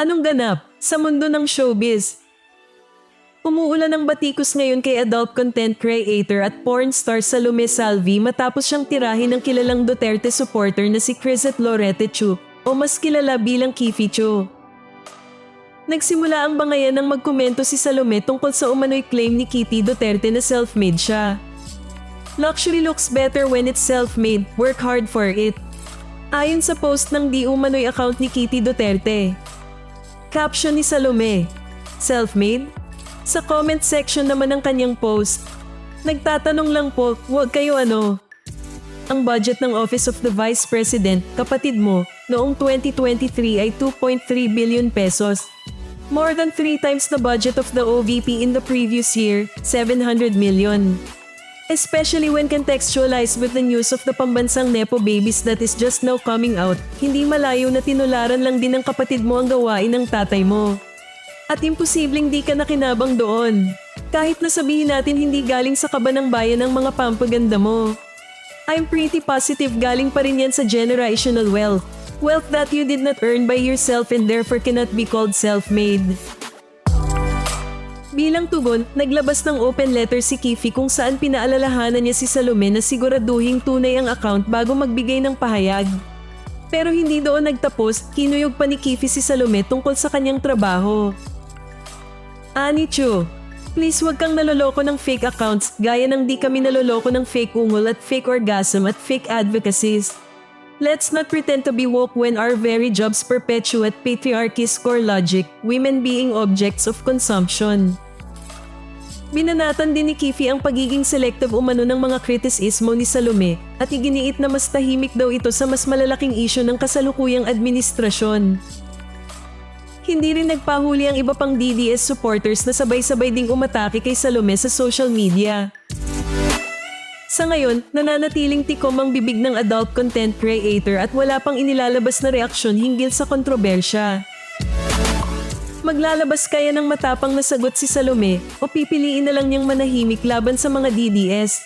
Anong ganap sa mundo ng showbiz? Umuulan ng batikos ngayon kay adult content creator at porn star Salome Salvi matapos siyang tirahin ng kilalang Duterte supporter na si Crisette Lorete Chu o mas kilala bilang Kifi Chu. Nagsimula ang bangayan nang magkomento si Salome tungkol sa umano'y claim ni Kitty Duterte na self-made siya. Luxury looks better when it's self-made, work hard for it. Ayon sa post ng di umano'y account ni Kitty Duterte. Caption ni Salome, Self-made? Sa comment section naman ng kanyang post, Nagtatanong lang po, huwag kayo ano. Ang budget ng Office of the Vice President, kapatid mo, noong 2023 ay 2.3 billion pesos. More than three times the budget of the OVP in the previous year, 700 million. Especially when contextualized with the news of the pambansang Nepo babies that is just now coming out, hindi malayo na tinularan lang din ng kapatid mo ang gawain ng tatay mo. At imposibleng di ka nakinabang doon. Kahit na sabihin natin hindi galing sa kaba ng bayan ang mga pampaganda mo. I'm pretty positive galing pa rin yan sa generational wealth. Wealth that you did not earn by yourself and therefore cannot be called self-made. Bilang tugon, naglabas ng open letter si Kifi kung saan pinaalalahanan niya si Salome na siguraduhing tunay ang account bago magbigay ng pahayag. Pero hindi doon nagtapos, kinuyog pa ni Kifi si Salome tungkol sa kanyang trabaho. Ani Chu, please wag kang naloloko ng fake accounts gaya ng di kami naloloko ng fake ungol at fake orgasm at fake advocacies. Let's not pretend to be woke when our very jobs perpetuate patriarchy's core logic, women being objects of consumption. Binanatan din ni Kifi ang pagiging selective umano ng mga kritisismo ni Salome at iginiit na mas tahimik daw ito sa mas malalaking isyo ng kasalukuyang administrasyon. Hindi rin nagpahuli ang iba pang DDS supporters na sabay-sabay ding umatake kay Salome sa social media. Sa ngayon, nananatiling tikom ang bibig ng adult content creator at wala pang inilalabas na reaksyon hinggil sa kontrobersya. Maglalabas kaya ng matapang na sagot si Salome o pipiliin na lang niyang manahimik laban sa mga DDS?